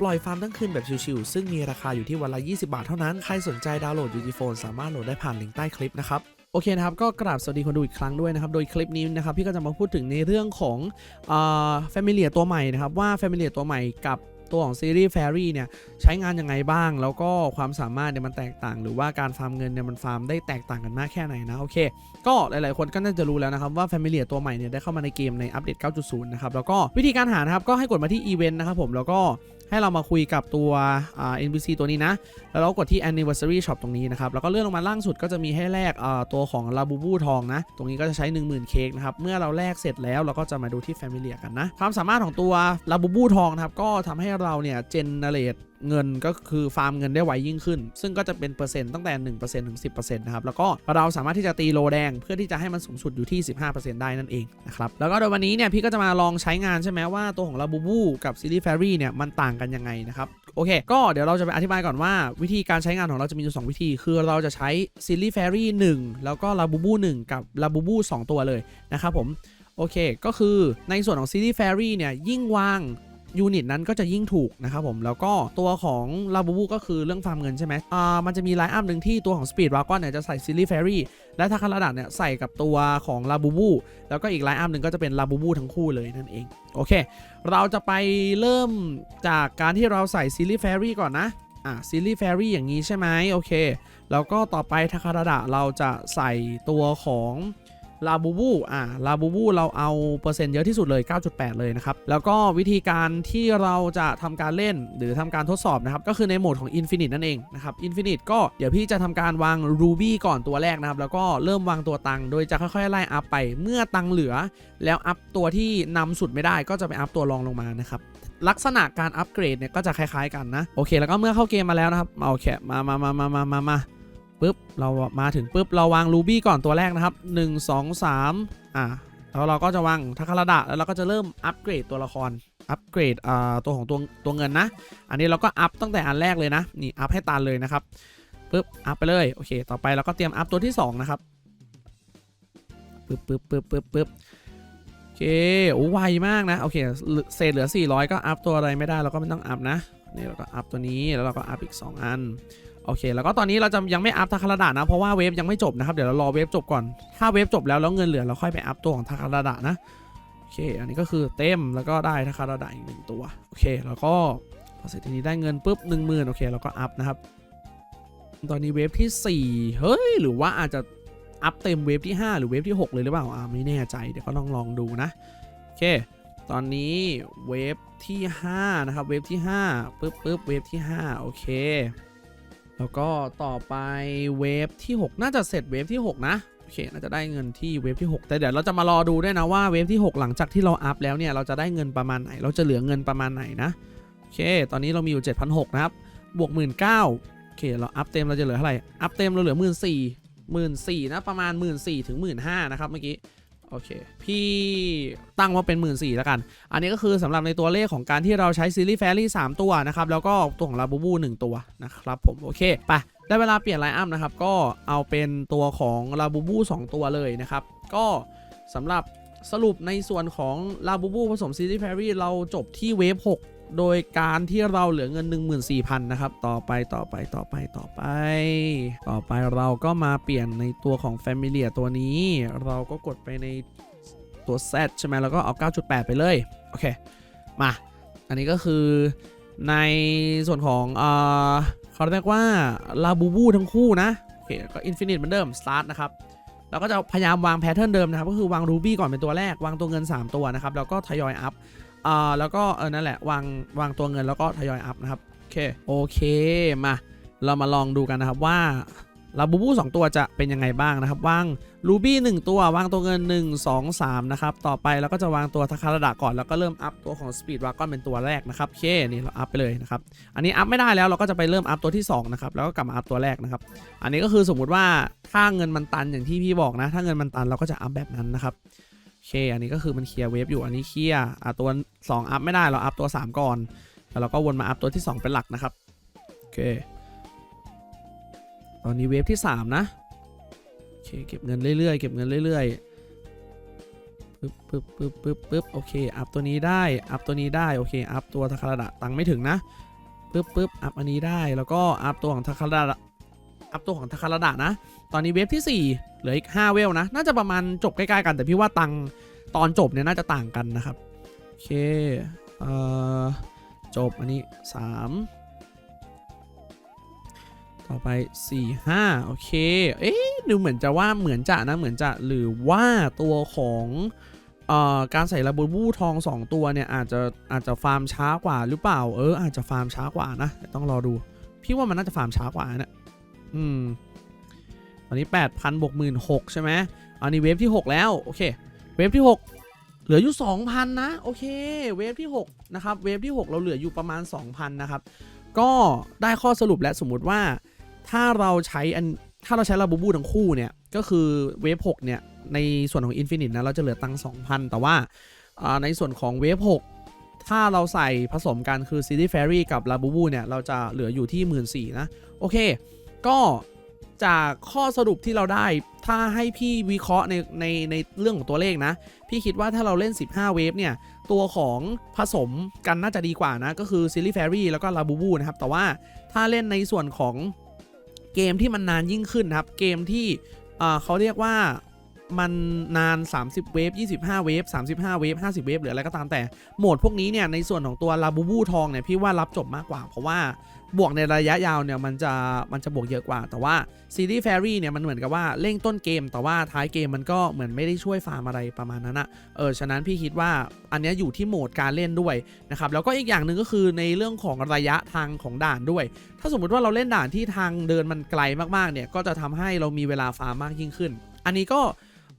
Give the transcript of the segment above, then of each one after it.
ปล่อยฟาร์มทั้งคืนแบบชิวๆซึ่งมีราคาอยู่ที่วันละ 20 บาทเท่านั้น ใครสนใจดาวน์โหลด UG Phone สามารถโหลดได้ผ่านลิงก์ใต้คลิปนะครับโอเคนะครับก็กราบสวัสดีคนดูอีกครั้งด้วยนะครับ โดยคลิปนี้นะครับพี่ก็จะมาพูดถึงในเรื่องของอ่า Familiar ตัวใหม่นะครับ ว่า Familiar ตัวใหม่กับตัวของซีรีส์ Fairy เนี่ยใช้งานยังไงบ้าง แล้วก็ความสามารถเนี่ยมันแตกต่าง หรือว่าการฟาร์มเงินเนี่ยมันฟาร์มได้แตกต่างกันมากแค่ไหนนะโอเค ก็หลายๆ คนก็น่าจะรู้แล้วนะครับว่า Familiar ตัวใหม่เนี่ยได้เข้ามาในเกมในอัปเดต 9.0 นะครับแล้วก็วิธีการหานะครับก็ให้กดมาที่ Event นะครับผมแล้วก็ให้เรามาคุยกับตัวอ่า NPC ตัวนี้นะ แล้วเรากดที่ Anniversary Shop ตรงนี้นะครับ แล้วก็เลื่อนลงมาล่างสุดก็จะมีให้แลกอ่าตัวของลาบูบูทองนะ ตรงนี้ก็จะใช้ 10,000 เค้กนะครับ เมื่อเราแลกเสร็จแล้วเราก็จะมาดูที่ Familiar กันนะ ความสามารถของตัวลาบูบูทองนะครับ ก็ทำให้เราเนี่ยเจน เงินก็คือฟาร์มเงินได้ไวยิ่งขึ้น ซึ่งก็จะเป็นเปอร์เซ็นต์ตั้งแต่ 1%ถึง 10%นะครับแล้วก็เราสามารถที่จะตีโลแดงเพื่อที่จะให้มันสูงสุดอยู่ที่ 15%ได้นั่นเองนะครับแล้วก็โดยวันนี้เนี่ยพี่ก็จะมาลองใช้งานใช่ไหมว่าตัวของลาบูบูกับซีรีส์แฟรี่เนี่ยมันต่างกันยังไงนะครับโอเค ก็เดี๋ยวเราจะไปอธิบายก่อนว่า วิธีการใช้งานของเราจะมีอยู่สองวิธี คือเราจะใช้ซีรีส์แฟรี่1แล้วก็ลาบูบู1กับลาบูบู2ตัวเลยนะครับผมโอเค ก็คือในส่วนของซีรีส์แฟรี่เนี่ยยิ่งวาง ยูนิตนั้นก็จะยิ่งถูกนะครับผมแล้วก็ตัวของลาบูบูก็คือเรื่องฟาร์มเงินใช่ไหมอ่ามันจะมีไลน์อัพหนึ่งที่ตัวของ Speed Dragon เนี่ยจะใส่ซีรีส์แฟรี่และทาคาราดะเนี่ยใส่กับตัวของลาบูบูแล้วก็อีกไลน์อัพหนึ่งก็จะเป็นลาบูบูทั้งคู่เลยนั่นเองโอเค เราจะไปเริ่มจากการที่เราใส่ซีรีส์แฟรี่ก่อนนะอะซีรีส์แฟรี่อย่างนี้ใช่ไหมโอเค แล้วก็ต่อไปทาคาราดะเราจะใส่ตัวของ ลาบูบูอะลาบูบูเราเอาเปอร์เซ็นต์เยอะที่สุดเลย 9.8 เลยนะครับ แล้วก็วิธีการที่เราจะทำการเล่นหรือทำการทดสอบนะครับ ก็คือในโหมดของ Infinite นั่นเองนะครับ Infinite ก็เดี๋ยวพี่จะทำการวาง Ruby ก่อนตัวแรกนะครับ แล้วก็เริ่มวางตัวตังค์โดยจะค่อยๆ ไล่อัพไปเมื่อตังค์เหลือ แล้วอัพตัวที่นำสุดไม่ได้ก็จะไปอัพตัวรองลงมานะครับลักษณะการอัปเกรดเนี่ยก็จะคล้ายๆกันนะโอเค แล้วก็เมื่อเข้าเกมมาแล้วนะครับเอาโอเคมามามามามามามา ปุ๊บเรามาถึงปุ๊บเราวาง Ruby ก่อนตัวแรกนะครับ 1 2 3อะแล้วเราก็จะวางทักคาราดะแล้วเราก็จะเริ่มอัปเกรดตัวละครอัปเกรดอ่าตัวของตัวตัวเงินนะ อันนี้เราก็อัพตั้งแต่อันแรกเลยนะนี่อัพให้ตันเลยนะครับปุ๊บอัพไปเลยโอเค ต่อไปเราก็เตรียมอัพตัวที่สองนะครับปึ๊บปึ๊บปึ๊บปึ๊บปึ๊บโอเคโอ้ไวมากนะ โอเคเหลือเศษเหลือ 400 ก็อัพตัวอะไรไม่ได้เราก็ไม่ต้องอัพนะ นี่เราก็อัพตัวนี้แล้วเราก็อัพอีก 2 อันโอเค แล้วก็ตอนนี้เราจะยังไม่อัพทาคาราดะนะ เพราะว่าเวฟยังไม่จบนะครับเดี๋ยวเรารอเวฟจบก่อนถ้าเวฟจบแล้วแล้วเงินเหลือเราค่อยไปอัพตัวของทาคาราดะนะโอเค อันนี้ก็คือเต็มแล้วก็ได้ทาคาราดะอีกหนึ่งตัวโอเค แล้วก็พอเสร็จทีนี้ได้เงินปุ๊บ1 0,000โอเคเราก็อัพนะครับตอนนี้เวฟที่ 4 เฮ้ย หรือว่าอาจจะอัพเต็มเวฟที่ 5 หรือเวฟที่ 6 เลยหรือเปล่าอ่าไม่แน่ใจ เดี๋ยวก็ลองลองดูนะ โอเค ตอนนี้เวฟที่ 5 นะครับ เวฟที่5ปึ๊บปึ๊บเวฟที่ 5 โอเค แล้วก็ต่อไปเวฟที่ 6 น่าจะเสร็จเวฟที่ 6 นะโอเค น่าจะได้เงินที่เวฟที่ 6 แต่เดี๋ยวเราจะมารอดูด้วยนะว่าเวฟที่ 6 หลังจากที่เราอัพแล้วเนี่ย เราจะได้เงินประมาณไหน เราจะเหลือเงินประมาณไหนนะ โอเค ตอนนี้เรามีอยู่ 7,600 นะครับ บวก 19,000โอเค เราอัพเต็มเราจะเหลือเท่าไหร่ อัพเต็มเราเหลือ 14,000 14,000นะ ประมาณ 14,000ถึง15,000นะครับเมื่อกี้ โอเค พี่ตั้งว่าเป็น 1 4ื่นแล้วกัน อันนี้ก็คือสำหรับในตัวเลขของการที่เราใช้ซีรีส์แฟรี่3ตัวนะครับ แล้วก็ตัวของลาบูบู1ตัวนะครับผม โอเค ไป ได้เวลาเปลี่ยนไลน์อัพนะครับ ก็เอาเป็นตัวของลาบูบู2ตัวเลยนะครับ ก็สำหรับสรุปในส่วนของลาบูบูผสมซีรีส์แฟรี่เราจบที่เวฟ6 โดยการที่เราเหลือเงิน 14,000 นะครับ ต่อไปต่อไปต่อไปต่อไป ต่อไปเราก็มาเปลี่ยนในตัวของ f a m i l i a ตัวนี้ เราก็กดไปในตัว Z ใช่ไหมแล้วก็เอา 9.8 ไปเลย โอเค มา อันนี้ก็คือในส่วนของเอ่อเขาเรียกว่าลาบูบูทั้งคู่นะ โอเค ก็ Infinite เหมือนเดิม Start นะครับเราก็จะพยายามวางแพทเทิร์นเดิมนะครับ ก็คือวาง Ruby ก่อนเป็นตัวแรก วางตัวเงิน 3 ตัวนะครับ แล้วก็ทยอยอัพ อ่าแล้วก็เออนั่นแหละวางวางตัวเงินแล้วก็ทยอยอัพนะครับโอเคโอเคมา เรามาลองดูกันนะครับว่าลาบูบู2ตัวจะเป็นยังไงบ้างนะครับวางรูบี้1ตัววางตัวเงิน 1 2 3นะครับต่อไปเราก็จะวางตัวทาคาราดะก่อนแล้วก็เริ่มอัพตัวของสปีดวากอนเป็นตัวแรกนะครับโอเคนี่เราอัพไปเลยนะครับอันนี้อัพไม่ได้แล้วเราก็จะไปเริ่มอัพตัวที่2นะครับแล้วก็กลับมาอัพตัวแรกนะครับอันนี้ก็คือสมมุติว่าถ้าเงินมันตันอย่างที่พี่บอกนะ ถ้าเงินมันตันเราก็จะอัพแบบนั้นนะครับ เค อันนี้ก็คือมันเคลียร์เวฟอยู่ อันนี้เคลียร์อะตัว 2 อัพไม่ได้ เราอัพตัว 3 ก่อน แล้วเราก็วนมาอัพตัวที่ 2 เป็นหลักนะครับ โอเค ตอนนี้เวฟที่ 3 นะ โอเค เก็บเงินเรื่อยๆ เก็บเงินเรื่อยๆ ปึ๊บปึ๊บปึ๊บปึ๊บปึ๊บโอเค อัพตัวนี้ได้ อัพตัวนี้ได้ โอเค อัพตัวทาคาราดะตังไม่ถึงนะ ปึ๊บปึ๊บอัพอันนี้ได้ แล้วก็อัพตัวของทาคาราดะ อัพตัวของทาคาราดะนะ ตอนนี้เวฟที่ 4 เหลืออีก 5 เวลนะ น่าจะประมาณจบใกล้ๆกันแต่พี่ว่าตังตอนจบเนี่ยน่าจะต่างกันนะครับ โอเค เอ่อ จบอันนี้ 3 ต่อไป 4 5 โอเค เอ๊ะดูเหมือนจะว่าเหมือนจะนะ เหมือนจะหรือว่าตัวของเอ่อการใส่ลาบูบูทอง 2 ตัวเนี่ยอาจจะอาจจะฟาร์มช้ากว่าหรือเปล่า เอออาจจะฟาร์มช้ากว่านะต่ต้องรอดู พี่ว่ามันน่าจะฟาร์มช้ากว่านะ อืมตอนนี้ 8,000บวก16,000ใช่ไหมอันนี้เวฟที่ 6 แล้ว โอเค เวฟที่ 6 เหลืออยู่ 2,000 นะ โอเค เวฟที่ 6 นะครับ เวฟที่ 6 เราเหลืออยู่ประมาณ 2,000 นะครับ ก็ได้ข้อสรุปและสมมุติว่า ถ้าเราใช้อัน ถ้าเราใช้ลาบูบูทั้งคู่เนี่ย ก็คือเวฟ6เนี่ย ในส่วนของ Infinite นะ เราจะเหลือตังค์2,000 แต่ว่าในส่วนของเวฟ6ถ้าเราใส่ผสมกันคือ City Fairy กับลาบูบูเนี่ย เราจะเหลืออยู่ที่ 14,000นะ โอเค ก็จากข้อสรุปที่เราได้ ถ้าให้พี่วิเคราะห์ในในในเรื่องของตัวเลขนะ พี่คิดว่าถ้าเราเล่น 15 เวฟเนี่ย ตัวของผสมกันน่าจะดีกว่านะ ก็คือ Silly Fairy แล้วก็ลาบูบูนะครับ แต่ว่าถ้าเล่นในส่วนของเกมที่มันนานยิ่งขึ้นนะครับ เกมที่เขาเรียกว่า มันนาน 30 เวฟ 25 เวฟ 35 เวฟ 50 เวฟหรืออะไรก็ตามแต่ โหมดพวกนี้เนี่ยในส่วนของตัว Labubu ทองเนี่ยพี่ว่ารับจบมากกว่า เพราะว่าบวกในระยะยาวเนี่ยมันจะมันจะบวกเยอะกว่า แต่ว่าซีรีส์แฟรี่เนี่ยมันเหมือนกับว่าเร่งต้นเกม แต่ว่าท้ายเกมมันก็เหมือนไม่ได้ช่วยฟาร์มอะไรประมาณนั้นอะเออฉะนั้นพี่คิดว่าอันนี้อยู่ที่โหมดการเล่นด้วยนะครับแล้วก็อีกอย่างหนึ่งก็คือในเรื่องของระยะทางของด่านด้วย ถ้าสมมุติว่าเราเล่นด่านที่ทางเดินมันไกลมากๆเนี่ยก็จะทำให้เรามีเวลาฟาร์มมากยิ่งขึ้น อันนี้ก็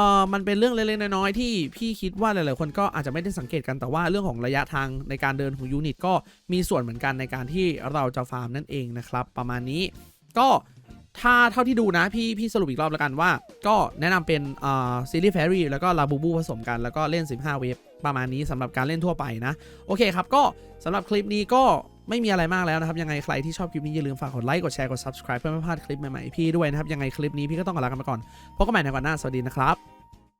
ออมันเป็นเรื่องเล็กๆน้อยๆที่พี่คิดว่าหลายๆคนก็อาจจะไม่ได้สังเกตกันแต่ว่าเรื่องของระยะทางในการเดินของยูนิตก็มีส่วนเหมือนกันในการที่เราจะฟาร์มนั่นเองนะครับ ประมาณนี้ก็ถ้าเท่าที่ดูนะพี่พี่สรุปอีกรอบแล้วกันว่า ก็แนะนำเป็นอ่าซีรีส์แฟรี่แล้วก็ลาบูบูผสมกันแล้วก็เล่น 15 เวฟประมาณนี้สำหรับการเล่นทั่วไปนะ โอเคครับ ก็สำหรับคลิปนี้ก็ ไม่มีอะไรมากแล้วนะครับ ยังไงใครที่ชอบคลิปนี้อย่าลืมฝากกดไลค์กดแชร์กด subscribe เพื่อไม่พลาดคลิปใหม่ๆพี่ด้วยนะครับยังไงคลิปนี้พี่ก็ต้องขอลากันไปก่อนพบกันใหม่ในวันหน้าสวัสดีนะครับ